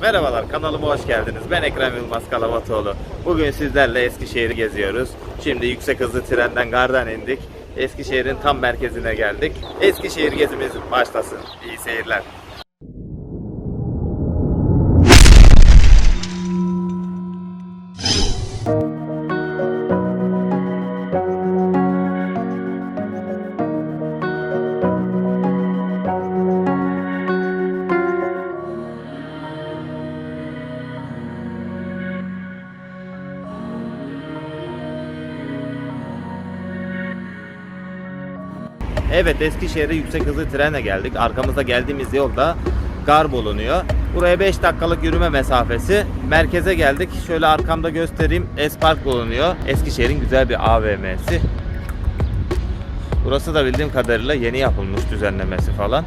Merhabalar kanalıma hoş geldiniz. Ben Ekrem Yılmaz Kalavatoğlu. Bugün sizlerle Eskişehir'i geziyoruz. Şimdi yüksek hızlı trenden gardan indik. Eskişehir'in tam merkezine geldik. Eskişehir gezimiz başlasın. İyi seyirler. Evet Eskişehir'e yüksek hızlı trenle geldik. Arkamızda geldiğimiz yolda gar bulunuyor. Buraya 5 dakikalık yürüme mesafesi. Merkeze geldik. Şöyle arkamda göstereyim. Espark bulunuyor. Eskişehir'in güzel bir AVM'si. Burası da bildiğim kadarıyla yeni yapılmış düzenlemesi falan.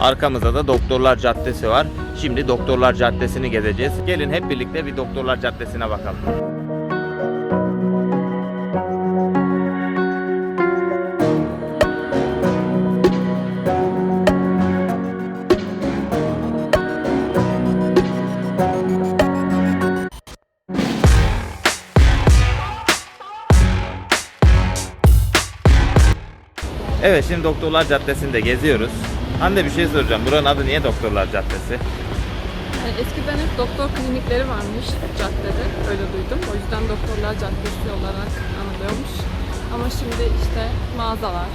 Arkamızda da Doktorlar Caddesi var. Şimdi Doktorlar Caddesi'ni gezeceğiz. Gelin hep birlikte bir Doktorlar Caddesi'ne bakalım. Evet şimdi Doktorlar Caddesi'nde geziyoruz. Hande bir şey soracağım. Buranın adı niye Doktorlar Caddesi? Yani eskiden hep doktor klinikleri varmış caddede, öyle duydum. O yüzden Doktorlar Caddesi olarak anılıyormuş. Ama şimdi işte mağazalar,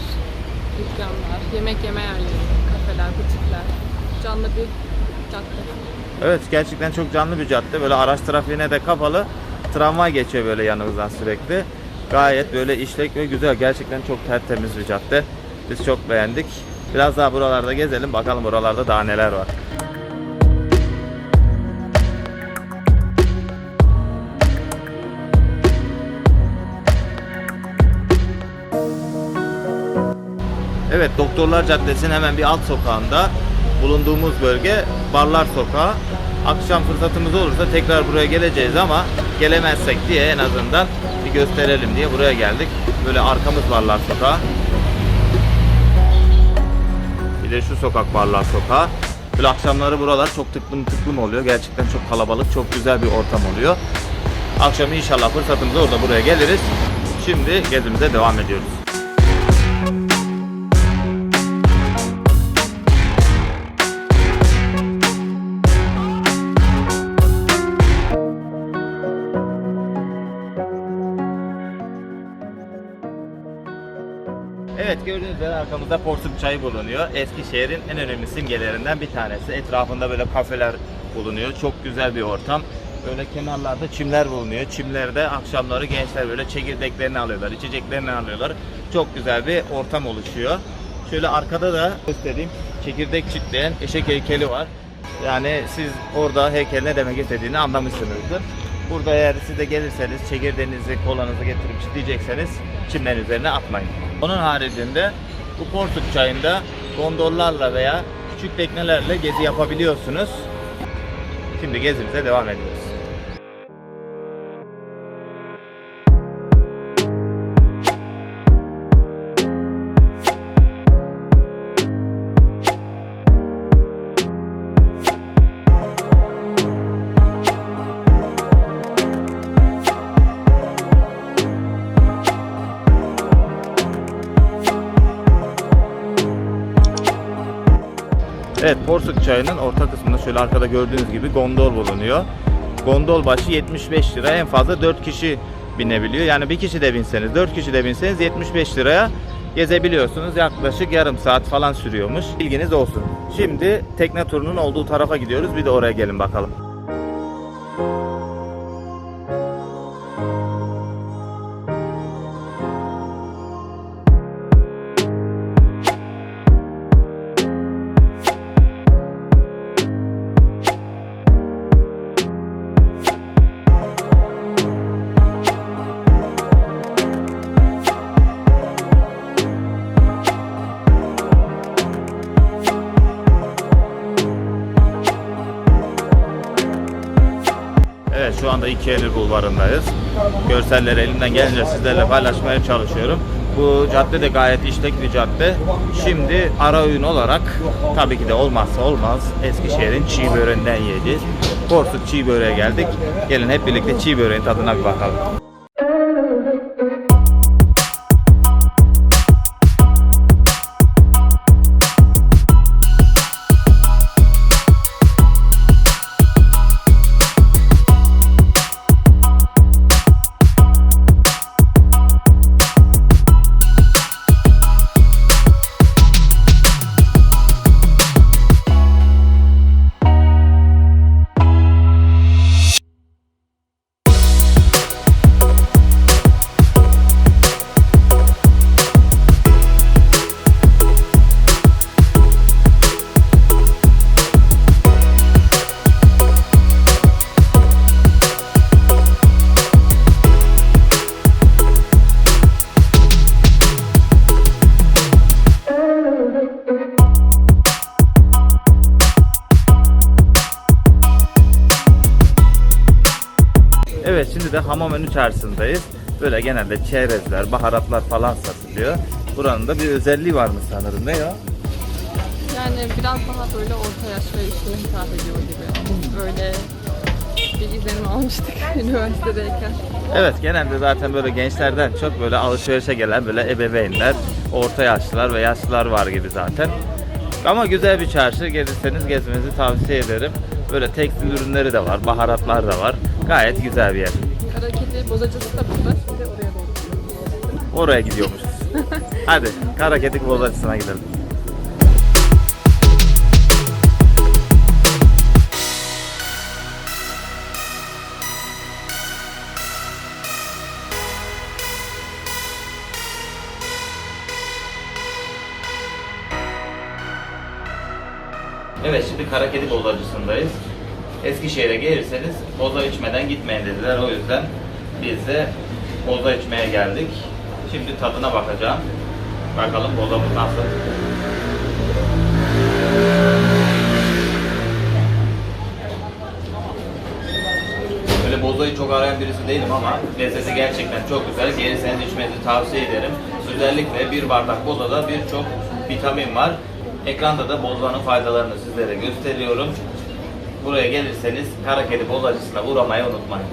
dükkanlar, yemek yeme yerleri, kafeler, butikler, canlı bir cadde. Evet gerçekten çok canlı bir cadde. Böyle araç trafiğine de kapalı. Tramvay geçiyor böyle yanımızdan sürekli. Gayet böyle işlek ve güzel. Gerçekten çok tertemiz bir cadde. Biz çok beğendik. Biraz daha buralarda gezelim. Bakalım buralarda daha neler var. Evet Doktorlar Caddesi'nin hemen bir alt sokağında bulunduğumuz bölge Barlar Sokağı. Akşam fırsatımız olursa tekrar buraya geleceğiz ama gelemezsek diye en azından bir gösterelim diye buraya geldik. Böyle arkamız Barlar Sokağı. Bir de şu sokak Barlar Sokağı. Böyle akşamları buralar çok tıklım tıklım oluyor. Gerçekten çok kalabalık, çok güzel bir ortam oluyor. Akşam inşallah fırsatımız orada buraya geliriz. Şimdi gezimize devam ediyoruz. Arkamızda Porsuk Çayı bulunuyor. Eskişehir'in en önemli simgelerinden bir tanesi. Etrafında böyle kafeler bulunuyor. Çok güzel bir ortam. Böyle kenarlarda çimler bulunuyor. Çimlerde akşamları gençler böyle çekirdeklerini alıyorlar, içeceklerini alıyorlar. Çok güzel bir ortam oluşuyor. Şöyle arkada da göstereyim. Çekirdek çitleyen eşek heykeli var. Yani siz orada heykel ne demek istediğini anlamışsınızdır. Burada eğer siz de gelirseniz çekirdeğinizi, kolanızı getirip çitleyecekseniz çimlerin üzerine atmayın. Onun haricinde bu Porsuk çayında gondollarla veya küçük teknelerle gezi yapabiliyorsunuz. Şimdi gezimize devam ediyoruz. Çayının orta kısmında şöyle arkada gördüğünüz gibi gondol bulunuyor. Gondol başı 75 lira en fazla 4 kişi binebiliyor. Yani bir kişi de binseniz 4 kişi de binseniz 75 liraya gezebiliyorsunuz. Yaklaşık yarım saat falan sürüyormuş. Bilginiz olsun. Şimdi tekne turunun olduğu tarafa gidiyoruz. Bir de oraya gelin bakalım. Şu anda İki Eylül Bulvarı'ndayız. Görselleri elimden gelince sizlerle paylaşmaya çalışıyorum. Bu cadde de gayet işlek bir cadde. Şimdi ara öğün olarak tabii ki de olmazsa olmaz Eskişehir'in çiğ böreğinden yiyeceğiz. Porsuk çiğ böreğe geldik. Gelin hep birlikte çiğ böreğin tadına bir bakalım. Evet şimdi de Hamamönü çarşısındayız. Böyle genelde çerezler, baharatlar falan satılıyor. Buranın da bir özelliği varmış sanırım. Ne ya? Yani biraz daha böyle orta yaş ve üstüne hitap ediyor gibi. Böyle bir izlenim almıştık üniversitedeyken. Evet genelde zaten böyle gençlerden çok böyle alışverişe gelen böyle ebeveynler, orta yaşlılar ve yaşlılar var gibi zaten. Ama güzel bir çarşı. Gelirseniz gezmenizi tavsiye ederim. Böyle tekstil ürünleri de var, baharatlar da var. Gayet güzel bir yer. Kara kedi bozacısı da burada. Şimdi oraya doğru. Oraya gidiyormuşuz. Hadi Karakedik Bozacısı'na gidelim. Evet şimdi Karakedi Bozacısı'ndayız. Eskişehir'e gelirseniz boza içmeden gitmeyin dediler. O yüzden biz de boza içmeye geldik. Şimdi tadına bakacağım. Bakalım bozamız nasıl. Öyle bozayı çok arayan birisi değilim ama lezzeti gerçekten çok güzel. Gelirseniz içmenizi tavsiye ederim. Özellikle bir bardak bozada birçok vitamin var. Ekranda da bozanın faydalarını sizlere gösteriyorum. Buraya gelirseniz Karakedi bozacısına uğramayı unutmayın.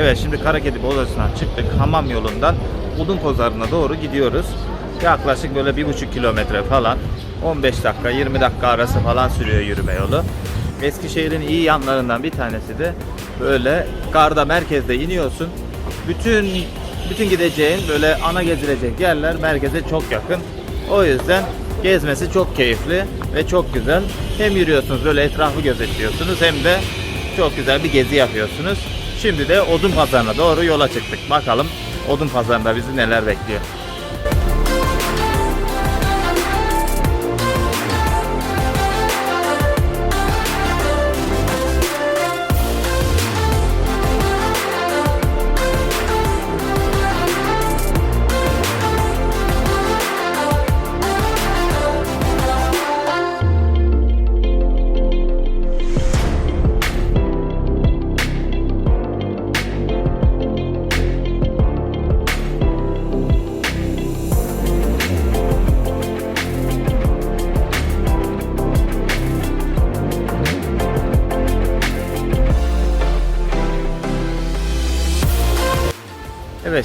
Evet şimdi Karakedi Bozacısı'ndan çıktık. Hamam yolundan Udun Pazarı'na doğru gidiyoruz. Yaklaşık böyle bir buçuk kilometre falan. 15 dakika 20 dakika arası falan sürüyor yürüme yolu. Eskişehir'in iyi yanlarından bir tanesi de böyle garda merkezde iniyorsun. Bütün bütün gideceğin böyle ana gezilecek yerler merkeze çok yakın. O yüzden gezmesi çok keyifli ve çok güzel. Hem yürüyorsunuz böyle etrafı gözetliyorsunuz hem de çok güzel bir gezi yapıyorsunuz. Şimdi de Odun Pazarı'na doğru yola çıktık. Bakalım Odun Pazarı'nda bizi neler bekliyor.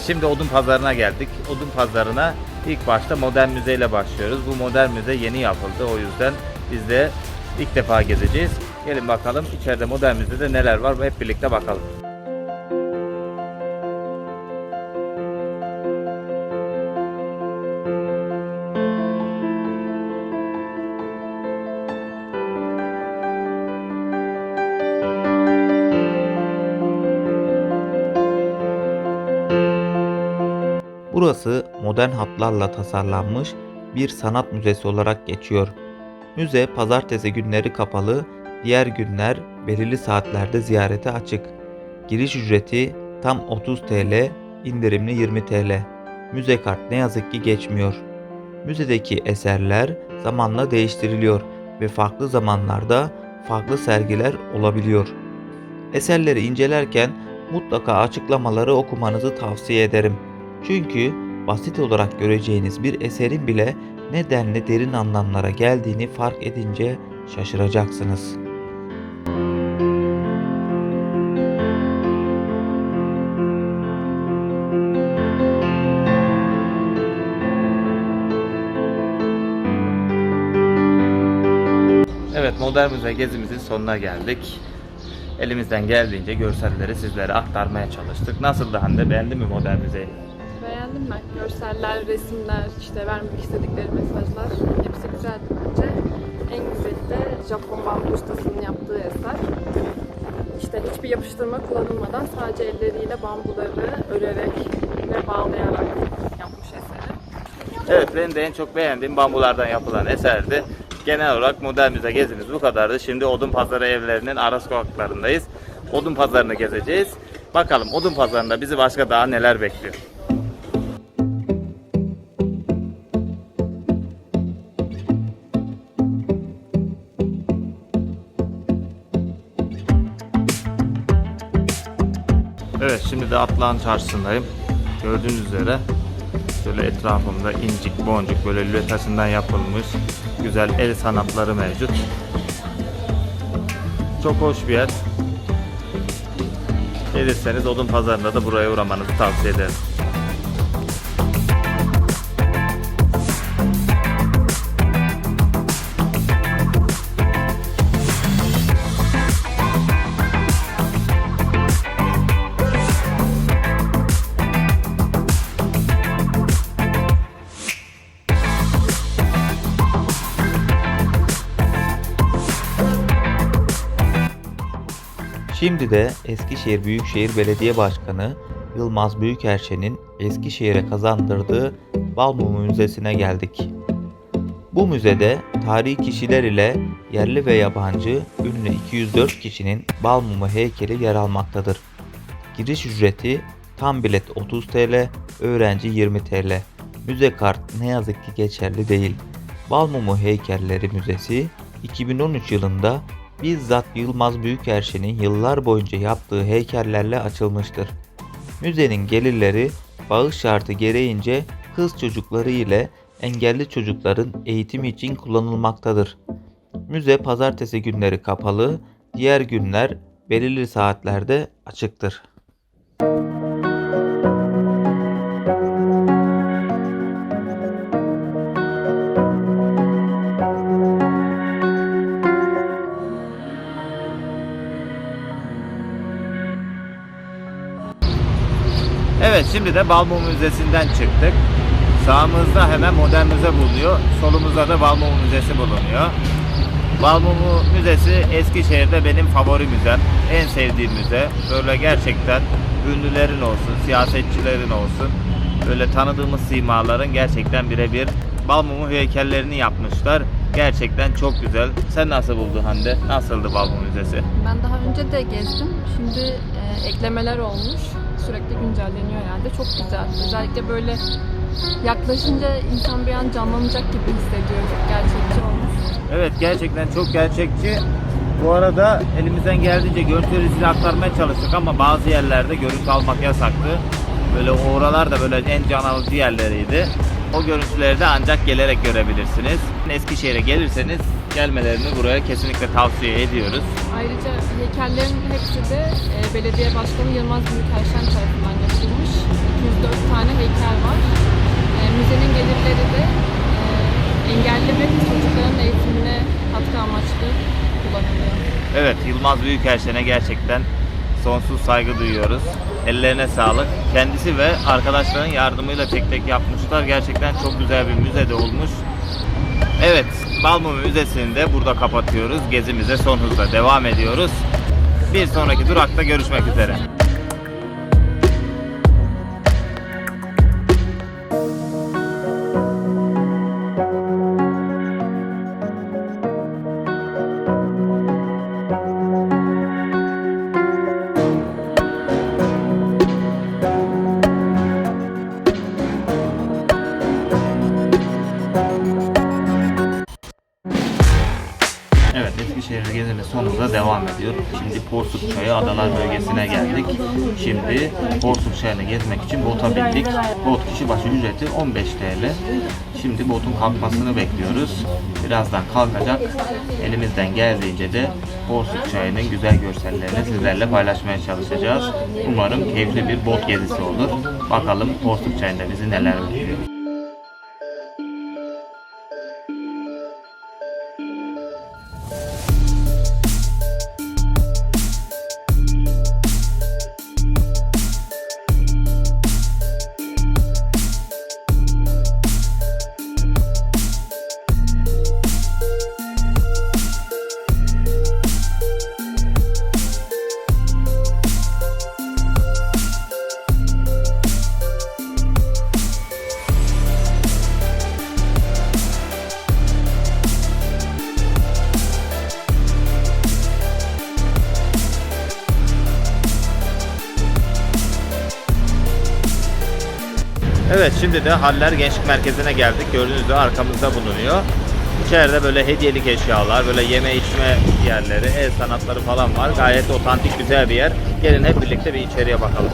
Şimdi Odun Pazarı'na geldik. Odun Pazarı'na ilk başta Modern Müze ile başlıyoruz. Bu Modern Müze yeni yapıldı. O yüzden biz de ilk defa gezeceğiz. Gelin bakalım içeride Modern Müze'de neler var hep birlikte bakalım. Burası modern hatlarla tasarlanmış bir sanat müzesi olarak geçiyor. Müze pazartesi günleri kapalı, diğer günler belirli saatlerde ziyarete açık. Giriş ücreti tam 30 TL, indirimli 20 TL. Müze kart ne yazık ki geçmiyor. Müzedeki eserler zamanla değiştiriliyor ve farklı zamanlarda farklı sergiler olabiliyor. Eserleri incelerken mutlaka açıklamaları okumanızı tavsiye ederim. Çünkü basit olarak göreceğiniz bir eserin bile ne denli derin anlamlara geldiğini fark edince şaşıracaksınız. Evet Modern Müze gezimizin sonuna geldik. Elimizden geldiğince görselleri sizlere aktarmaya çalıştık. Nasıldı Hande? Beğendin mi Modern Müzeyi? Ben. Görseller, resimler, işte vermek istedikleri mesajlar hepsi güzeldi bence. En güzeli de Japon bambu ustasının yaptığı eser. İşte hiçbir yapıştırma kullanılmadan sadece elleriyle bambuları örerek ve bağlayarak yapmış eseri. Evet benim de en çok beğendiğim bambulardan yapılan eserdi. Genel olarak modern müze gezimiz bu kadardı. Şimdi Odun Pazarı evlerinin ara sokaklarındayız. Odun Pazarı'nı gezeceğiz. Bakalım Odun Pazarı'nda bizi başka daha neler bekliyor. De Atlan Çarşısı'ndayım. Gördüğünüz üzere Şöyle etrafımda incik boncuk böyle lüle yapılmış güzel el sanatları mevcut. Çok hoş bir yer. Gelirseniz Odun Pazarı'nda da buraya uğramanızı tavsiye ederim. Şimdi de Eskişehir Büyükşehir Belediye Başkanı Yılmaz Büyükerşen'in Eskişehir'e kazandırdığı Balmumu Müzesi'ne geldik. Bu müzede tarihi kişiler ile yerli ve yabancı ünlü 204 kişinin Balmumu heykeli yer almaktadır. Giriş ücreti tam bilet 30 TL, öğrenci 20 TL. Müze kart ne yazık ki geçerli değil. Balmumu Heykelleri Müzesi 2013 yılında bizzat Yılmaz Büyükerşen'in yıllar boyunca yaptığı heykellerle açılmıştır. Müzenin gelirleri bağış şartı gereğince kız çocukları ile engelli çocukların eğitimi için kullanılmaktadır. Müze pazartesi günleri kapalı, diğer günler belirli saatlerde açıktır. Evet şimdi de Balmumu Müzesi'nden çıktık. Sağımızda hemen Modern Müze bulunuyor. Solumuzda da Balmumu Müzesi bulunuyor. Balmumu Müzesi Eskişehir'de benim favori müzem. En sevdiğim müze. Böyle gerçekten ünlülerin olsun, siyasetçilerin olsun. Böyle tanıdığımız simaların gerçekten birebir Balmumu heykellerini yapmışlar. Gerçekten çok güzel. Sen nasıl buldun Hande? Nasıldı Balmumu Müzesi? Ben daha önce de gezdim. Şimdi e, eklemeler olmuş. Sürekli güncelleniyor herhalde. Çok güzel. Özellikle böyle yaklaşınca insan bir an canlanacak gibi hissediyor. Çok gerçekçi olmuş. Evet gerçekten çok gerçekçi. Bu arada elimizden geldiğince görüntüleri size aktarmaya çalıştık ama bazı yerlerde görüntü almak yasaktı. Böyle oralar da böyle en can alıcı yerleriydi. O görüntüleri de ancak gelerek görebilirsiniz. Eskişehir'e gelirseniz gelmelerini buraya kesinlikle tavsiye ediyoruz. Ayrıca heykellerin hepsi de e, belediye başkanı Yılmaz Büyükerşen tarafından yapılmış. 204 tane heykel var. E, müzenin gelirleri de e, engelli ve çocukların eğitimine katkı amaçlı kullanılıyor. Evet Yılmaz Büyükerşen'e gerçekten sonsuz saygı duyuyoruz. Ellerine sağlık. Kendisi ve arkadaşların yardımıyla tek tek yapmışlar. Gerçekten çok güzel bir müzede olmuş. Evet, Balmumu Müzesi'ni de burada kapatıyoruz. Gezimize son hızla devam ediyoruz. Bir sonraki durakta görüşmek üzere. Porsuk Çayı Adalar bölgesine geldik. Şimdi Porsuk Çayı'nı gezmek için bota bindik. Bot kişi başı ücreti 15 TL. Şimdi botun kalkmasını bekliyoruz. Birazdan kalkacak. Elimizden geldiğince de Porsuk Çayı'nın güzel görsellerini sizlerle paylaşmaya çalışacağız. Umarım keyifli bir bot gezisi olur. Bakalım Porsuk Çayı'nda bizi neler bekliyor. Evet şimdi de Haller Gençlik Merkezi'ne geldik. Gördüğünüz gibi arkamızda bulunuyor. İçeride böyle hediyelik eşyalar, böyle yeme içme yerleri, el sanatları falan var. Gayet otantik güzel bir yer. Gelin hep birlikte bir içeriye bakalım.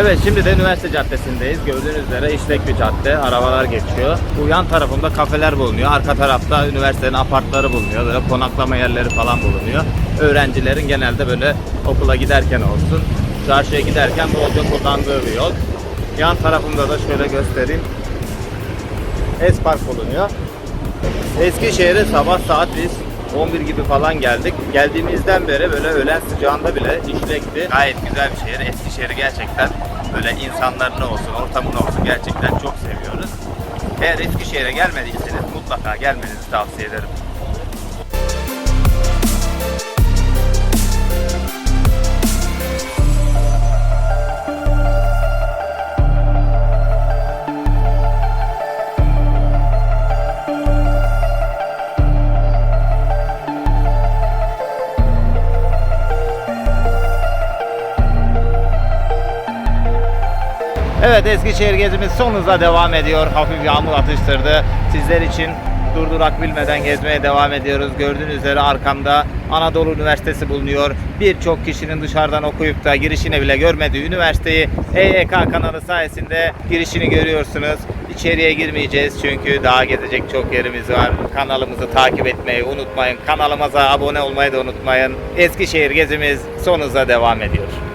Evet şimdi de üniversite caddesindeyiz. Gördüğünüz üzere işlek bir cadde. Arabalar geçiyor. Bu yan tarafında kafeler bulunuyor. Arka tarafta üniversitenin apartları bulunuyor. Böyle konaklama yerleri falan bulunuyor. Öğrencilerin genelde böyle okula giderken olsun. Çarşıya giderken bolca kullandığı bir yol. Yan tarafında da şöyle göstereyim. Espark bulunuyor. Eskişehir'e sabah saat biz 11 gibi falan geldik. Geldiğimizden beri böyle öğlen sıcağında bile işlekti. Gayet güzel bir şehir. Eskişehir'i gerçekten böyle insanlarını olsun, ortamını olsun gerçekten çok seviyoruz. Eğer Eskişehir'e gelmediyseniz mutlaka gelmenizi tavsiye ederim. Evet Eskişehir gezimiz son devam ediyor. Hafif yağmur atıştırdı. Sizler için durdurak bilmeden gezmeye devam ediyoruz. Gördüğünüz üzere arkamda Anadolu Üniversitesi bulunuyor. Birçok kişinin dışarıdan okuyup da girişini bile görmediği üniversiteyi EYK kanalı sayesinde girişini görüyorsunuz. İçeriye girmeyeceğiz çünkü daha gezecek çok yerimiz var. Kanalımızı takip etmeyi unutmayın. Kanalımıza abone olmayı da unutmayın. Eskişehir gezimiz son devam ediyor.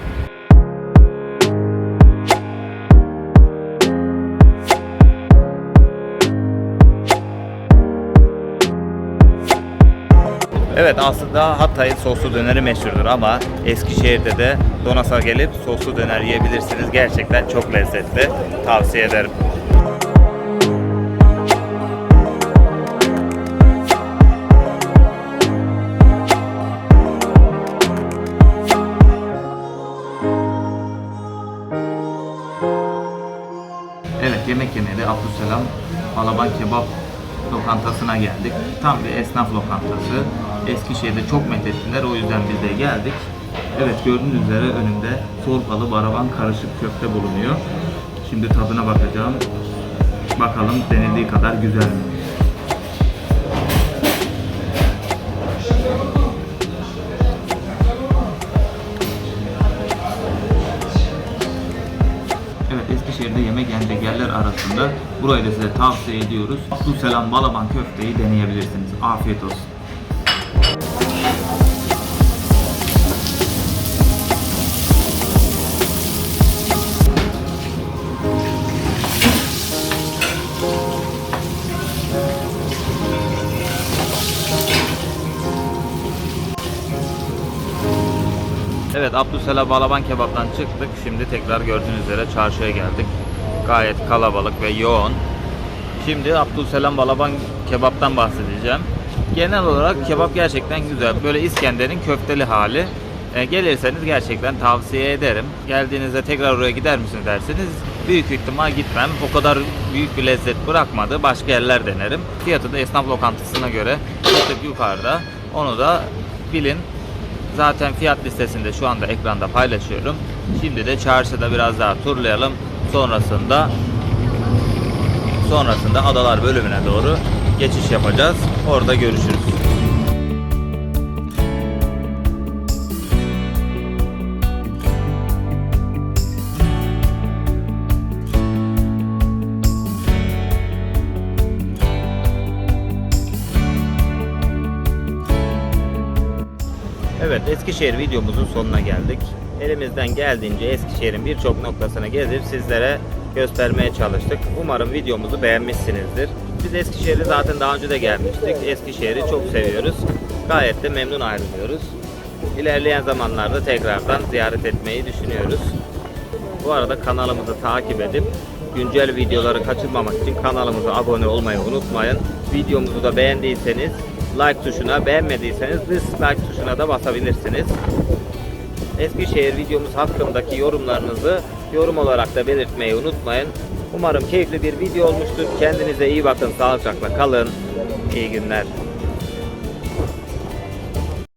Evet aslında Hatay'ın soslu döneri meşhurdur ama Eskişehir'de de Donas'a gelip soslu döner yiyebilirsiniz. Gerçekten çok lezzetli. Tavsiye ederim. Evet yemek yemeye de Abdüselam Balaban Kebap lokantasına geldik. Tam bir esnaf lokantası. Eskişehir'de çok methettiler o yüzden biz de geldik. Evet gördüğünüz üzere önümde sorpalı baraban karışık köfte bulunuyor. Şimdi tadına bakacağım. Bakalım denildiği kadar güzel mi? Evet Eskişehir'de yemek yenecek yerler arasında burayı da size tavsiye ediyoruz. Abdüselam Balaban köfteyi deneyebilirsiniz. Afiyet olsun. Evet Abdüselam Balaban Kebap'tan çıktık. Şimdi tekrar gördüğünüz üzere çarşıya geldik. Gayet kalabalık ve yoğun. Şimdi Abdüselam Balaban Kebap'tan bahsedeceğim. Genel olarak kebap gerçekten güzel. Böyle İskender'in köfteli hali. E, gelirseniz gerçekten tavsiye ederim. Geldiğinizde tekrar oraya gider misiniz derseniz büyük ihtimal gitmem. O kadar büyük bir lezzet bırakmadı. Başka yerler denerim. Fiyatı da esnaf lokantısına göre bir tık yukarıda. Onu da bilin. Zaten fiyat listesinde şu anda ekranda paylaşıyorum. Şimdi de çarşıda biraz daha turlayalım. Sonrasında sonrasında adalar bölümüne doğru geçiş yapacağız. Orada görüşürüz. Eskişehir videomuzun sonuna geldik. Elimizden geldiğince Eskişehir'in birçok noktasını gezip sizlere göstermeye çalıştık. Umarım videomuzu beğenmişsinizdir. Biz Eskişehir'e zaten daha önce de gelmiştik. Eskişehir'i çok seviyoruz. Gayet de memnun ayrılıyoruz. İlerleyen zamanlarda tekrardan ziyaret etmeyi düşünüyoruz. Bu arada kanalımızı takip edip güncel videoları kaçırmamak için kanalımıza abone olmayı unutmayın. Videomuzu da beğendiyseniz like tuşuna, beğenmediyseniz dislike tuşuna da basabilirsiniz. Eskişehir videomuz hakkındaki yorumlarınızı yorum olarak da belirtmeyi unutmayın. Umarım keyifli bir video olmuştur. Kendinize iyi bakın, sağlıcakla kalın. İyi günler.